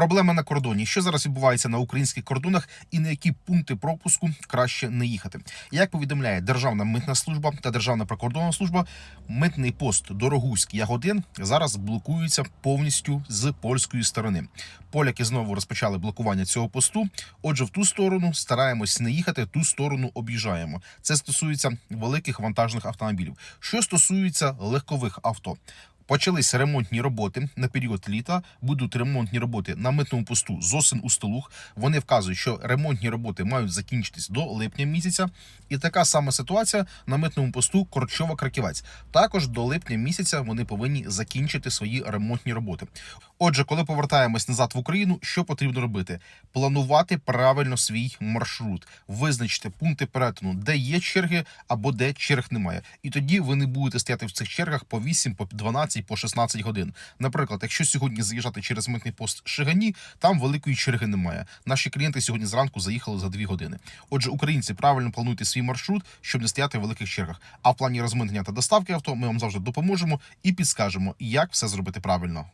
Проблема на кордоні. Що зараз відбувається на українських кордонах і на які пункти пропуску краще не їхати? Як повідомляє Державна митна служба та Державна прикордонна служба, митний пост Дорогуськ Ягодин зараз блокується повністю з польської сторони. Поляки знову розпочали блокування цього посту. Отже, в ту сторону стараємось не їхати, ту сторону об'їжджаємо. Це стосується великих вантажних автомобілів. Що стосується легкових авто. Почались ремонтні роботи на період літа. Будуть ремонтні роботи на митному посту Зосин Устилух. Вони вказують, що ремонтні роботи мають закінчитись до липня місяця. І така сама ситуація на митному посту Корчова Краківець. Також до липня місяця вони повинні закінчити свої ремонтні роботи. Отже, коли повертаємось назад в Україну, що потрібно робити? Планувати правильно свій маршрут, визначити пункти перетину, де є черги або де черг немає. І тоді ви не будете стояти в цих чергах по 8, по 12, по 16 годин. Наприклад, якщо сьогодні заїжджати через митний пост Шигані, там великої черги немає. Наші клієнти сьогодні зранку заїхали за 2 години. Отже, українці правильно плануйте свій маршрут, щоб не стояти в великих чергах. А в плані розмитнення та доставки авто ми вам завжди допоможемо і підскажемо, як все зробити правильно.